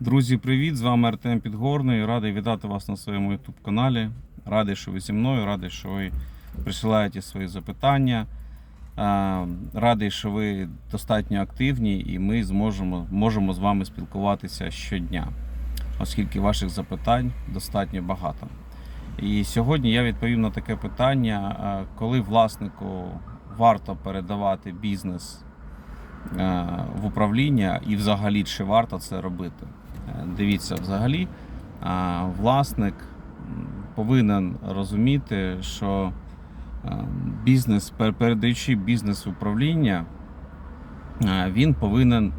Друзі, привіт! З вами Артем Підгорний. Радий вітати вас на своєму YouTube каналі. Радий, що ви зі мною, радий, що ви присилаєте свої запитання. Радий, що ви достатньо активні і ми зможемо можемо з вами спілкуватися щодня, оскільки ваших запитань достатньо багато. І сьогодні я відповім на таке питання, коли власнику варто передавати бізнес в управління і взагалі чи варто це робити. Е, Дивіться, взагалі, е, власник повинен розуміти, що е, бізнес, передаючи бізнес управління, е, він повинен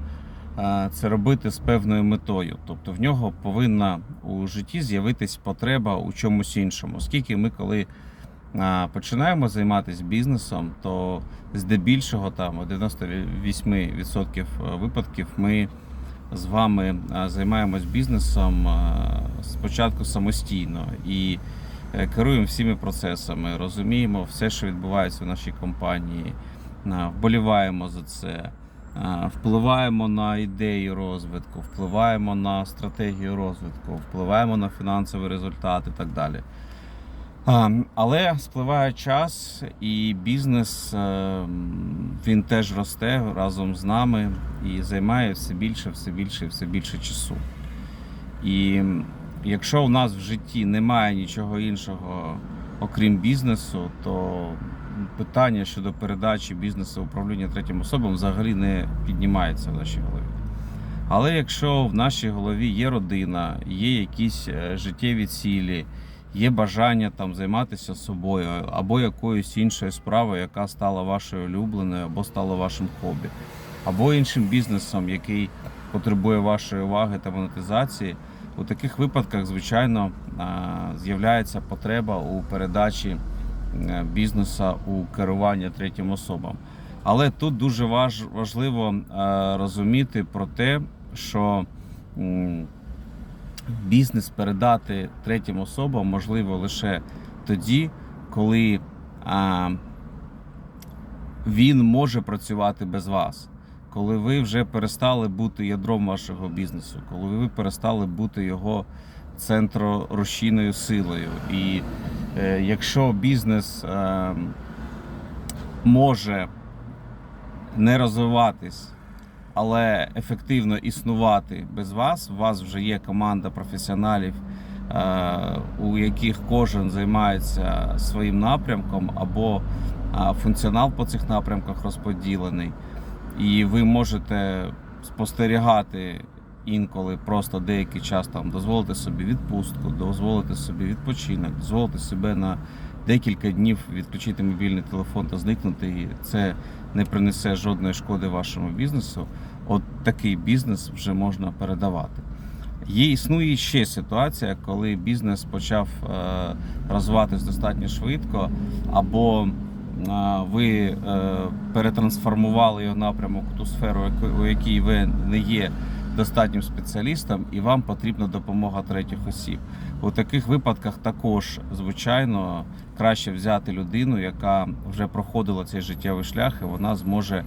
е, це робити з певною метою. Тобто в нього повинна у житті з'явитись потреба у чомусь іншому. Оскільки ми, коли е, починаємо займатися бізнесом, то здебільшого там 98% випадків ми з вами е, займаємось бізнесом е, спочатку самостійно і е, керуємо всіми процесами, розуміємо все, що відбувається в нашій компанії, вболіваємо за це, впливаємо на ідеї розвитку, впливаємо на стратегію розвитку, впливаємо на фінансовий результат і так далі. Але спливає час, і бізнес е, він теж росте разом з нами і займає все більше, все більше і все більше часу. І якщо у нас в житті немає нічого іншого, окрім бізнесу, то питання щодо передачі бізнесу управління третім особам взагалі не піднімається в нашій голові. Але якщо в нашій голові є родина, є якісь е, життєві цілі, є бажання там займатися собою або якоюсь іншою справою, яка стала вашою улюбленою, або стала вашим хобі, або іншим бізнесом, який потребує вашої уваги та монетизації, у таких випадках, звичайно, з'являється потреба у передачі е, бізнесу у керування третім особам. Але тут дуже важ, важливо е, розуміти про те, що бізнес передати третім особам можливо лише тоді, коли а, він може працювати без вас. Коли ви вже перестали бути ядром вашого бізнесу, коли ви перестали бути його центрорушійною силою. І е, якщо бізнес е, може не розвиватись, але ефективно існувати без вас. У вас вже є команда професіоналів, е, у яких кожен займається своїм напрямком, або е, функціонал по цих напрямках розподілений. І ви можете спостерігати інколи просто деякий час там дозволити собі відпустку, дозволити собі відпочинок, дозволити себе на декілька днів відключити мобільний телефон та зникнути. І це не принесе жодної шкоди вашому бізнесу. От такий бізнес вже можна передавати. Є існує ще ситуація, коли бізнес почав е, розвиватись достатньо швидко, або е, ви е, перетрансформували його напрямок у ту сферу, у якій ви не є достатнім спеціалістом, і вам потрібна допомога третіх осіб. У таких випадках також, звичайно, краще взяти людину, яка вже проходила цей життєвий шлях, і вона зможе е,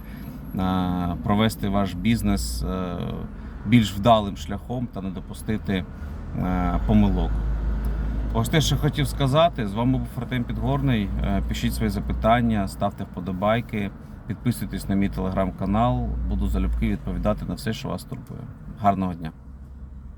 провести ваш бізнес е, більш вдалим шляхом та не допустити е, помилок. Ось те, що хотів сказати. З вами був Артем Підгорний. Пишіть свої запитання, ставте вподобайки, підписуйтесь на мій телеграм-канал. Буду залюбки відповідати на все, що вас турбує. Гарного дня!